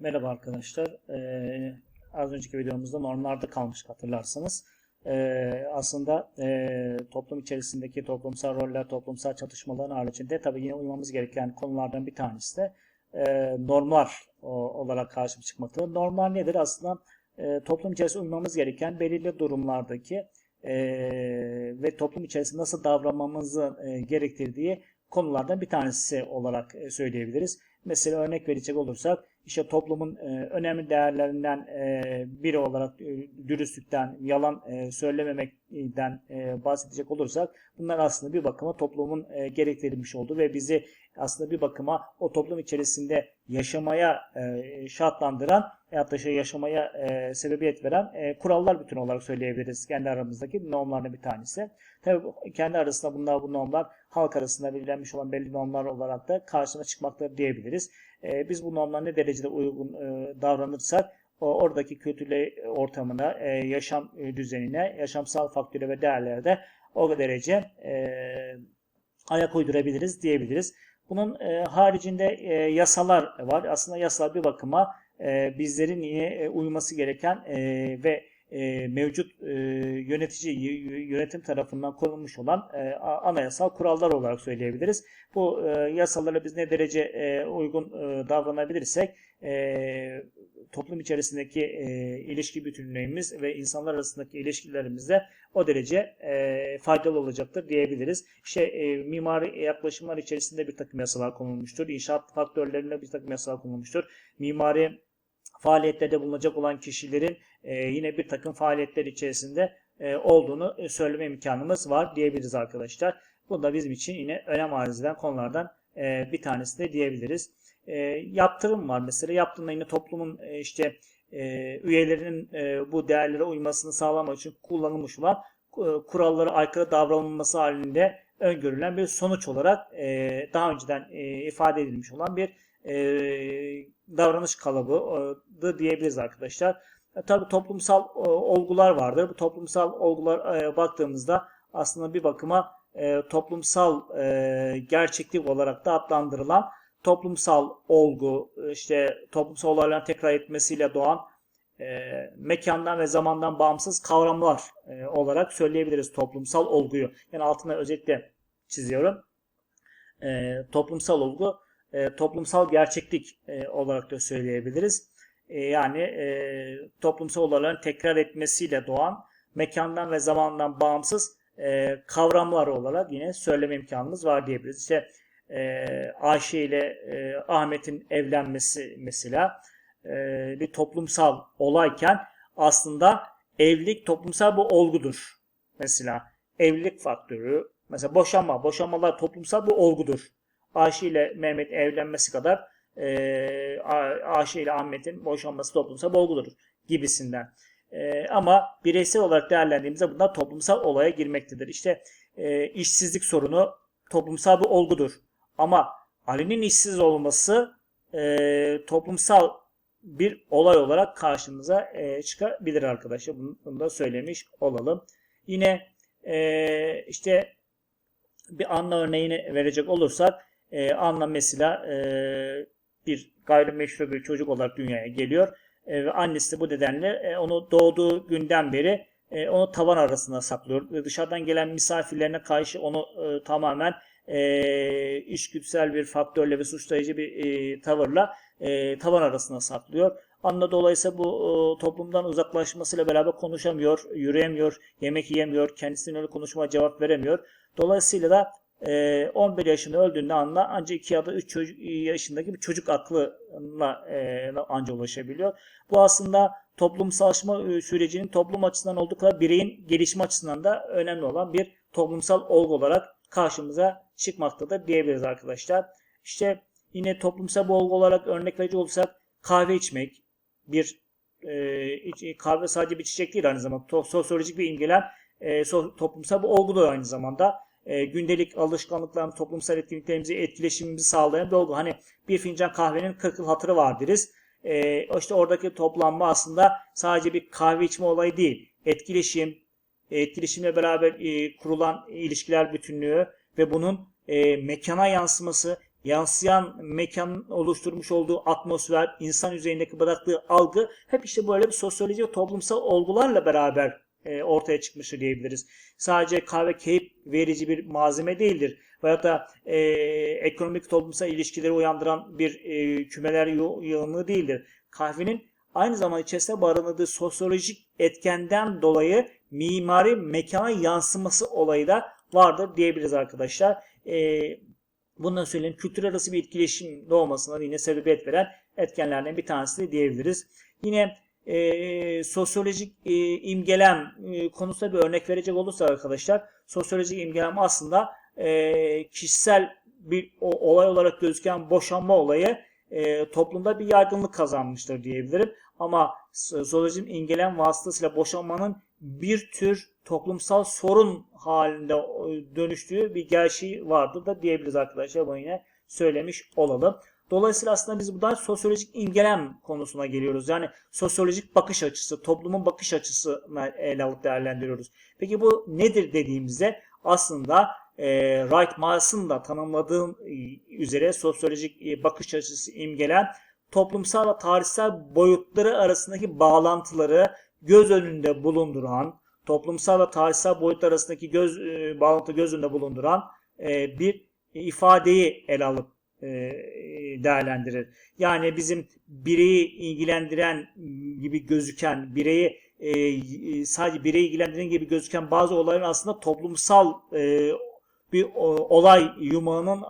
Merhaba arkadaşlar. Ee, az önceki videomuzda normlarda kalmıştık hatırlarsanız. Ee, aslında e, toplum içerisindeki toplumsal roller, toplumsal çatışmaların haricinde tabii yine uymamız gereken konulardan bir tanesi de e, normlar o- olarak karşımıza çıkmaktadır. Normlar nedir? Aslında e, toplum içerisinde uymamız gereken belirli durumlardaki e, ve toplum içerisinde nasıl davranmamızı e, gerektirdiği konulardan bir tanesi olarak e, söyleyebiliriz. Mesela örnek verecek olursak işte toplumun e, önemli değerlerinden e, biri olarak e, dürüstlükten, yalan söylememekten bahsedecek olursak bunlar aslında bir bakıma toplumun e, gerektirilmiş olduğu ve bizi aslında bir bakıma o toplum içerisinde yaşamaya şartlandıran veyahut da şey yaşamaya sebebiyet veren kurallar bütünü olarak söyleyebiliriz kendi aramızdaki normlardan bir tanesi. Tabii kendi arasında bunlar bu normlar halk arasında belirlenmiş olan belli normlar olarak da karşına çıkmaktadır diyebiliriz. E, biz bu normlara ne derecede uygun e, davranırsak o, oradaki kültürle ortamına, e, yaşam e, düzenine, yaşamsal faktöre ve değerlere de o derece e, ayak uydurabiliriz diyebiliriz. Bunun e, haricinde e, yasalar var. Aslında yasalar bir bakıma e, bizlerin yine e, uyması gereken e, ve e, mevcut e, yönetici yönetim tarafından konulmuş olan e, anayasal kurallar olarak söyleyebiliriz. Bu e, yasalara biz ne derece uygun davranabilirsek toplum içerisindeki ilişki bütünlüğümüz ve insanlar arasındaki ilişkilerimizde o derece faydalı olacaktır diyebiliriz. İşte e, mimari yaklaşımlar içerisinde bir takım yasalar konulmuştur. İnşaat faktörlerinde bir takım yasalar konulmuştur. Mimari faaliyetlerde bulunacak olan kişilerin e, yine bir takım faaliyetler içerisinde e, olduğunu e, söyleme imkanımız var diyebiliriz arkadaşlar. Bu da bizim için yine önem arz eden konulardan bir tanesi de diyebiliriz. Yaptırım var mesela. Yaptırımda yine toplumun işte üyelerinin bu değerlere uymasını sağlamak için kullanılmış olan e, kurallara aykırı davranılması halinde öngörülen bir sonuç olarak daha önceden ifade edilmiş olan bir davranış kalıbı diyebiliriz arkadaşlar. E, tabii toplumsal e, olgular vardır. Bu toplumsal olgular e, baktığımızda aslında bir bakıma e, toplumsal e, gerçeklik olarak da adlandırılan toplumsal olgu, e, işte toplumsal olayların tekrar etmesiyle doğan e, mekandan ve zamandan bağımsız kavramlar e, olarak söyleyebiliriz toplumsal olguyu. Yani altına özellikle çiziyorum. E, toplumsal olgu e, toplumsal gerçeklik e, olarak da söyleyebiliriz. E, yani e, toplumsal olayların tekrar etmesiyle doğan mekandan ve zamandan bağımsız e, kavramlar olarak yine söyleme imkanımız var diyebiliriz. İşte e, Ayşe ile e, Ahmet'in evlenmesi mesela e, bir toplumsal olayken aslında evlilik toplumsal bir olgudur. Mesela evlilik faktörü, mesela boşanma, boşanmalar toplumsal bir olgudur. Ayşe ile Mehmet evlenmesi kadar e, Ayşe ile Ahmet'in boşanması toplumsal olgudur gibisinden. E, ama bireysel olarak değerlendiğimizde bunlar toplumsal olaya girmektedir. İşte e, işsizlik sorunu toplumsal bir olgudur. Ama Ali'nin işsiz olması e, toplumsal bir olay olarak karşımıza e, çıkabilir arkadaşlar. Bunu, bunu da söylemiş olalım. Yine e, işte bir Anna örneğini verecek olursak e, Anna mesela e, bir gayrimeşru bir çocuk olarak dünyaya geliyor. E, ve annesi bu nedenle e, onu doğduğu günden beri e, onu tavan arasında saklıyor. Ve dışarıdan gelen misafirlerine karşı onu e, tamamen e, içgüdüsel bir faktörle ve suçlayıcı bir e, tavırla e, tavan arasında saklıyor. Anna dolayısıyla bu e, toplumdan uzaklaşmasıyla beraber konuşamıyor, yürüyemiyor, yemek yiyemiyor, kendisinin öyle konuşmaya cevap veremiyor. Dolayısıyla da e, 11 yaşında öldüğünde Anna ancak 2 ya da 3 çocuk, yaşındaki bir çocuk aklına e, anca ulaşabiliyor. Bu aslında toplumsallaşma e, sürecinin toplum açısından olduğu kadar bireyin gelişme açısından da önemli olan bir toplumsal olgu olarak karşımıza çıkmaktadır diyebiliriz arkadaşlar. İşte yine toplumsal bir olgu olarak örnek verecek olursak kahve içmek bir e, iç- kahve sadece bir çiçek değil aynı zamanda sosyolojik bir imgelem e, toplumsal bir olgu da aynı zamanda e, gündelik alışkanlıklarımız, toplumsal etkinliklerimizi, etkileşimimizi sağlayan bir olgu. Hani bir fincan kahvenin 40 yıl hatırı var deriz. E, işte oradaki toplanma aslında sadece bir kahve içme olayı değil. Etkileşim, etkileşimle beraber e, kurulan ilişkiler bütünlüğü ve bunun e, mekana yansıması, yansıyan mekanın oluşturmuş olduğu atmosfer, insan üzerindeki bıraktığı algı hep işte böyle bir sosyoloji ve toplumsal olgularla beraber e, ortaya çıkmıştır diyebiliriz. Sadece kahve keyif verici bir malzeme değildir. Veyahut da e, ekonomik toplumsal ilişkileri uyandıran bir e, kümeler yığınlığı değildir. Kahvenin aynı zamanda içerisinde barındırdığı sosyolojik etkenden dolayı mimari mekana yansıması olayı da vardır diyebiliriz arkadaşlar. E, bundan söyleyelim kültür arası bir etkileşim olmasına yine sebebiyet veren etkenlerden bir tanesi de diyebiliriz. Yine e, sosyolojik e, imgelem e, konusunda bir örnek verecek olursa arkadaşlar sosyolojik imgelem aslında e, kişisel bir o, olay olarak gözüken boşanma olayı e, toplumda bir yaygınlık kazanmıştır diyebilirim. Ama sosyolojik imgelem vasıtasıyla boşanmanın bir tür toplumsal sorun halinde dönüştüğü bir gerçeği vardır da diyebiliriz arkadaşlar. Bunu yine söylemiş olalım. Dolayısıyla aslında biz buradan sosyolojik imgelem konusuna geliyoruz. Yani sosyolojik bakış açısı, toplumun bakış açısını ele alıp değerlendiriyoruz. Peki bu nedir dediğimizde aslında e, Wright Miles'ın da tanımladığı üzere sosyolojik e, bakış açısı imgelen toplumsal ve tarihsel boyutları arasındaki bağlantıları göz önünde bulunduran, toplumsal ve tarihsel boyutlar arasındaki göz e, bağlantı göz önünde bulunduran e, bir ifadeyi ele alıp e, değerlendirir. Yani bizim bireyi ilgilendiren gibi gözüken, bireyi e, sadece bireyi ilgilendiren gibi gözüken bazı olayların aslında toplumsal e, bir olay yumağının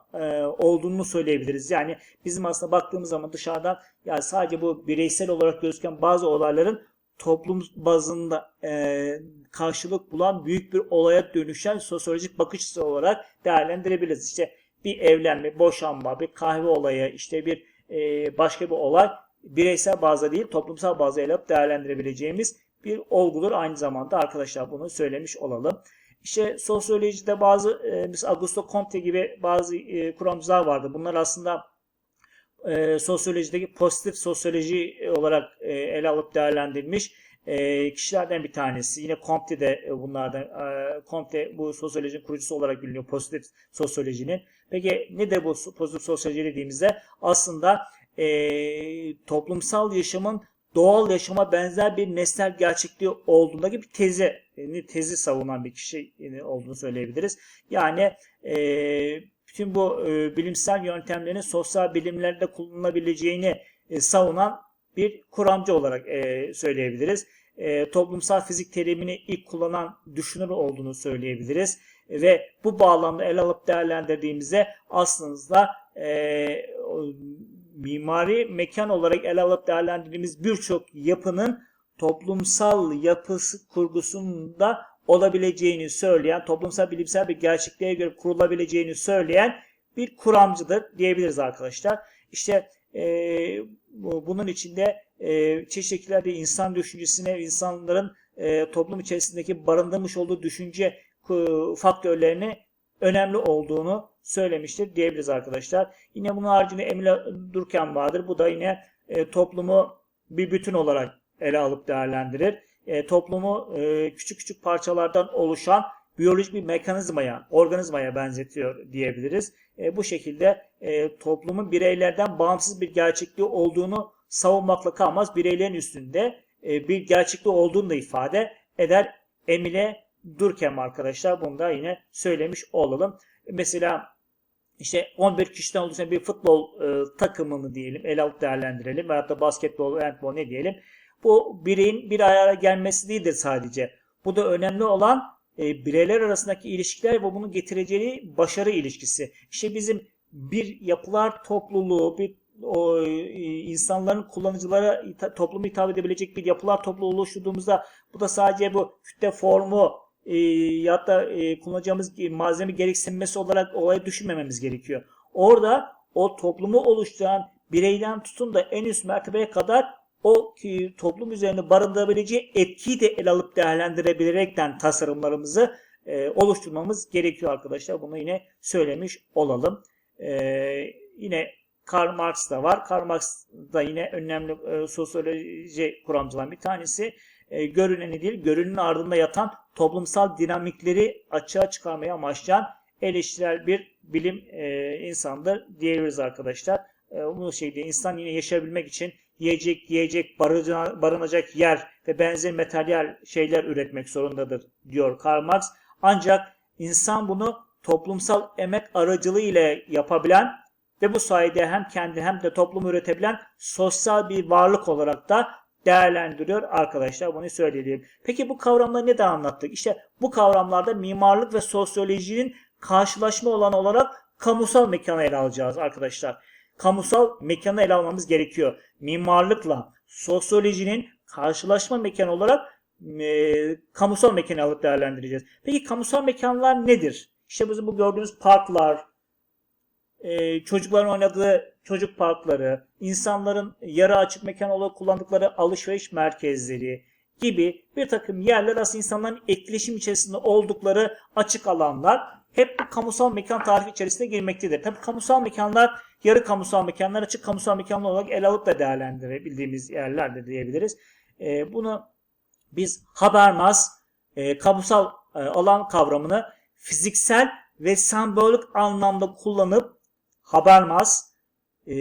olduğunu söyleyebiliriz. Yani bizim aslında baktığımız zaman dışarıdan yani sadece bu bireysel olarak gözüken bazı olayların toplum bazında karşılık bulan büyük bir olaya dönüşen sosyolojik bakış açısı olarak değerlendirebiliriz. İşte bir evlenme, boşanma, bir kahve olayı, işte bir e, başka bir olay bireysel bazda değil toplumsal bazda ele alıp değerlendirebileceğimiz bir olgudur. Aynı zamanda arkadaşlar bunu söylemiş olalım. İşte sosyolojide bazı e, mesela Augusto Comte gibi bazı e, kuramcılar vardı. Bunlar aslında e, sosyolojideki pozitif sosyoloji olarak e, ele alıp değerlendirilmiş e, kişilerden bir tanesi. Yine Comte de e, bunlardan. E, Comte bu sosyolojinin kurucusu olarak biliniyor. Pozitif sosyolojinin. Peki ne de bu pozitif sosyoloji dediğimizde aslında e, toplumsal yaşamın doğal yaşama benzer bir nesnel gerçekliği olduğundaki bir tezi yani tezi savunan bir kişi olduğunu söyleyebiliriz. Yani e, bütün bu e, bilimsel yöntemlerin sosyal bilimlerde kullanılabileceğini e, savunan bir kuramcı olarak e, söyleyebiliriz. E, toplumsal fizik terimini ilk kullanan düşünür olduğunu söyleyebiliriz. E, ve bu bağlamda ele alıp değerlendirdiğimizde aslında e, mimari mekan olarak ele alıp değerlendirdiğimiz birçok yapının toplumsal yapısı kurgusunda olabileceğini söyleyen, toplumsal bilimsel bir gerçekliğe göre kurulabileceğini söyleyen bir kuramcıdır diyebiliriz arkadaşlar. İşte e, bunun içinde e, çeşitli şekillerde insan düşüncesine, insanların e, toplum içerisindeki barındırmış olduğu düşünce faktörlerini önemli olduğunu söylemiştir diyebiliriz arkadaşlar. Yine bunun haricinde Emile Durkheim vardır. Bu da yine e, toplumu bir bütün olarak ele alıp değerlendirir. E, toplumu e, küçük küçük parçalardan oluşan biyolojik bir mekanizmaya, organizmaya benzetiyor diyebiliriz. E, bu şekilde e, toplumun bireylerden bağımsız bir gerçekliği olduğunu savunmakla kalmaz. Bireylerin üstünde e, bir gerçekliği olduğunu da ifade eder. Emile Durkheim arkadaşlar bunu da yine söylemiş olalım. Mesela işte 11 kişiden oluşan bir futbol e, takımını diyelim ele alıp değerlendirelim veyahut da basketbol, handbol ne diyelim. Bu bireyin bir ayara gelmesi değildir sadece. Bu da önemli olan e, bireyler arasındaki ilişkiler ve bunun getireceği başarı ilişkisi. İşte bizim bir yapılar topluluğu, bir o e, insanların kullanıcılara toplumu hitap edebilecek bir yapılar topluluğu oluşturduğumuzda bu da sadece bu kütle formu e, ya da e, kullanacağımız malzeme gereksinmesi olarak olaya düşünmememiz gerekiyor. Orada o toplumu oluşturan bireyden tutun da en üst mertebeye kadar o toplum üzerinde barındırabileceği etkiyi de ele alıp değerlendirebilerekten tasarımlarımızı e, oluşturmamız gerekiyor arkadaşlar. Bunu yine söylemiş olalım. E, yine Karl Marx da var. Karl Marx da yine önemli e, sosyoloji kuramcılarından bir tanesi. E, görüneni değil, görünün ardında yatan toplumsal dinamikleri açığa çıkarmaya amaçlayan eleştirel bir bilim e, insandır diyebiliriz arkadaşlar. E, bu şekilde insan yine yaşayabilmek için yiyecek, yiyecek, barınaca- barınacak yer ve benzer materyal şeyler üretmek zorundadır diyor Karl Marx. Ancak insan bunu toplumsal emek aracılığı ile yapabilen ve bu sayede hem kendi hem de toplumu üretebilen sosyal bir varlık olarak da değerlendiriyor arkadaşlar. Bunu söyleyelim. Peki bu kavramları neden anlattık? İşte bu kavramlarda mimarlık ve sosyolojinin karşılaşma olanı olarak kamusal mekanı ele alacağız arkadaşlar. Kamusal mekanı ele almamız gerekiyor. Mimarlıkla sosyolojinin karşılaşma mekanı olarak e, kamusal mekanı alıp değerlendireceğiz. Peki kamusal mekanlar nedir? İşte bizim bu gördüğünüz parklar, e, çocukların oynadığı çocuk parkları, insanların yarı açık mekan olarak kullandıkları alışveriş merkezleri gibi bir takım yerler aslında insanların etkileşim içerisinde oldukları açık alanlar hep bu kamusal mekan tarifi içerisinde girmektedir. Tabii kamusal mekanlar yarı kamusal mekanlar, açık kamusal mekanlar olarak ele alıp da değerlendirebildiğimiz yerler de diyebiliriz. E, bunu biz Habermas e, kamusal e, alan kavramını fiziksel ve sembolik anlamda kullanıp Habermas e,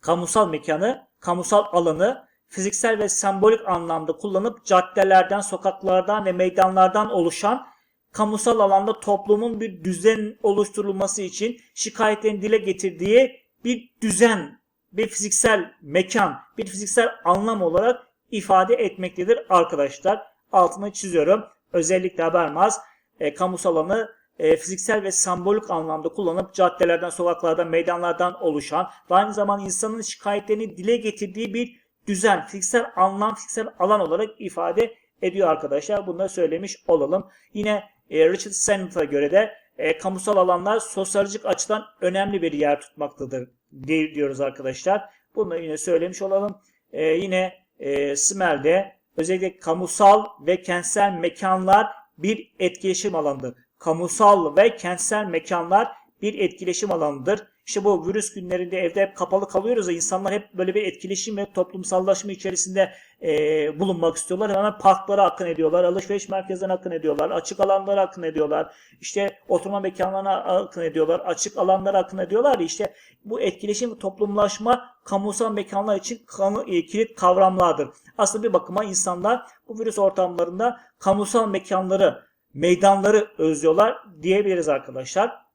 kamusal mekanı, kamusal alanı fiziksel ve sembolik anlamda kullanıp caddelerden, sokaklardan ve meydanlardan oluşan kamusal alanda toplumun bir düzen oluşturulması için şikayetlerini dile getirdiği bir düzen, bir fiziksel mekan, bir fiziksel anlam olarak ifade etmektedir arkadaşlar. Altını çiziyorum. Özellikle Habermas e, kamusal alanı e, fiziksel ve sembolik anlamda kullanıp caddelerden, sokaklardan, meydanlardan oluşan ve aynı zamanda insanın şikayetlerini dile getirdiği bir düzen, fiziksel anlam, fiziksel alan olarak ifade ediyor arkadaşlar. Bunu da söylemiş olalım. Yine e, Richard Sennett'a göre de e, kamusal alanlar sosyolojik açıdan önemli bir yer tutmaktadır di- diyoruz arkadaşlar. Bunu yine söylemiş olalım. E, yine e, Smel'de özellikle kamusal ve kentsel mekanlar bir etkileşim alanıdır. Kamusal ve kentsel mekanlar bir etkileşim alanıdır. İşte bu virüs günlerinde evde hep kapalı kalıyoruz ya insanlar hep böyle bir etkileşim ve toplumsallaşma içerisinde e, bulunmak istiyorlar. Hemen parklara akın ediyorlar, alışveriş merkezlerine akın ediyorlar, açık alanlara akın ediyorlar, işte oturma mekanlarına akın ediyorlar, açık alanlara akın ediyorlar. İşte bu etkileşim ve toplumlaşma kamusal mekanlar için e, kilit kavramlardır. Aslında bir bakıma insanlar bu virüs ortamlarında kamusal mekanları, meydanları özlüyorlar diyebiliriz arkadaşlar.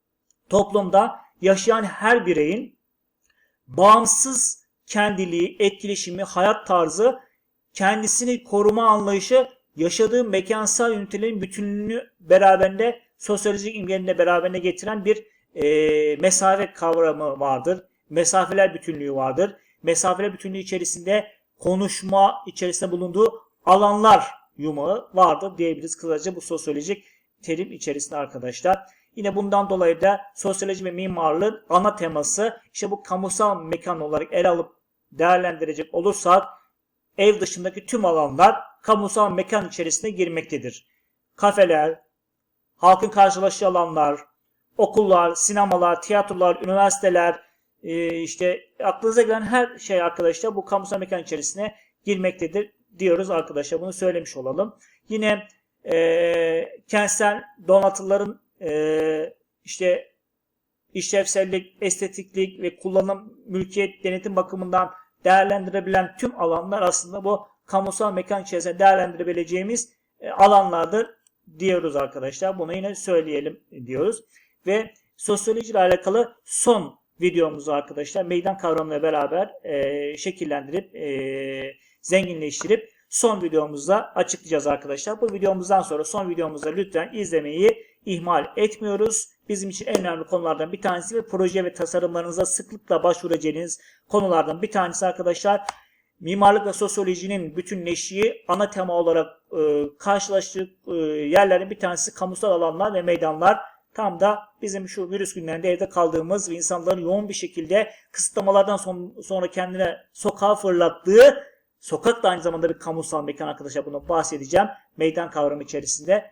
Toplumda yaşayan her bireyin bağımsız kendiliği, etkileşimi, hayat tarzı, kendisini koruma anlayışı, yaşadığı mekansal ünitelerin bütünlüğünü beraberinde sosyolojik imgelerini de beraberine getiren bir e, mesafe kavramı vardır. Mesafeler bütünlüğü vardır. Mesafeler bütünlüğü içerisinde konuşma içerisinde bulunduğu alanlar yumağı vardır diyebiliriz kısaca bu sosyolojik terim içerisinde arkadaşlar. Yine bundan dolayı da sosyoloji ve mimarlığın ana teması işte bu kamusal mekan olarak ele alıp değerlendirecek olursak ev dışındaki tüm alanlar kamusal mekan içerisine girmektedir. Kafeler, halkın karşılaştığı alanlar, okullar, sinemalar, tiyatrolar, üniversiteler, e, işte aklınıza gelen her şey arkadaşlar bu kamusal mekan içerisine girmektedir diyoruz arkadaşlar. Bunu söylemiş olalım. Yine e, kentsel donatıların e, işte işlevsellik, estetiklik ve kullanım, mülkiyet, denetim bakımından değerlendirebilen tüm alanlar aslında bu kamusal mekan içerisinde değerlendirebileceğimiz e, alanlardır diyoruz arkadaşlar. Bunu yine söyleyelim diyoruz. Ve sosyoloji ile alakalı son videomuzu arkadaşlar meydan kavramıyla beraber e, şekillendirip e, zenginleştirip son videomuzda açıklayacağız arkadaşlar. Bu videomuzdan sonra son videomuzda lütfen izlemeyi ihmal etmiyoruz. Bizim için en önemli konulardan bir tanesi ve proje ve tasarımlarınıza sıklıkla başvuracağınız konulardan bir tanesi arkadaşlar. Mimarlık ve sosyolojinin bütünleştiği ana tema olarak e, karşılaştığı e, yerlerin bir tanesi kamusal alanlar ve meydanlar. Tam da bizim şu virüs günlerinde evde kaldığımız ve insanların yoğun bir şekilde kısıtlamalardan son, sonra kendine sokağa fırlattığı sokak da aynı zamanda bir kamusal mekan arkadaşlar bunu bahsedeceğim. Meydan kavramı içerisinde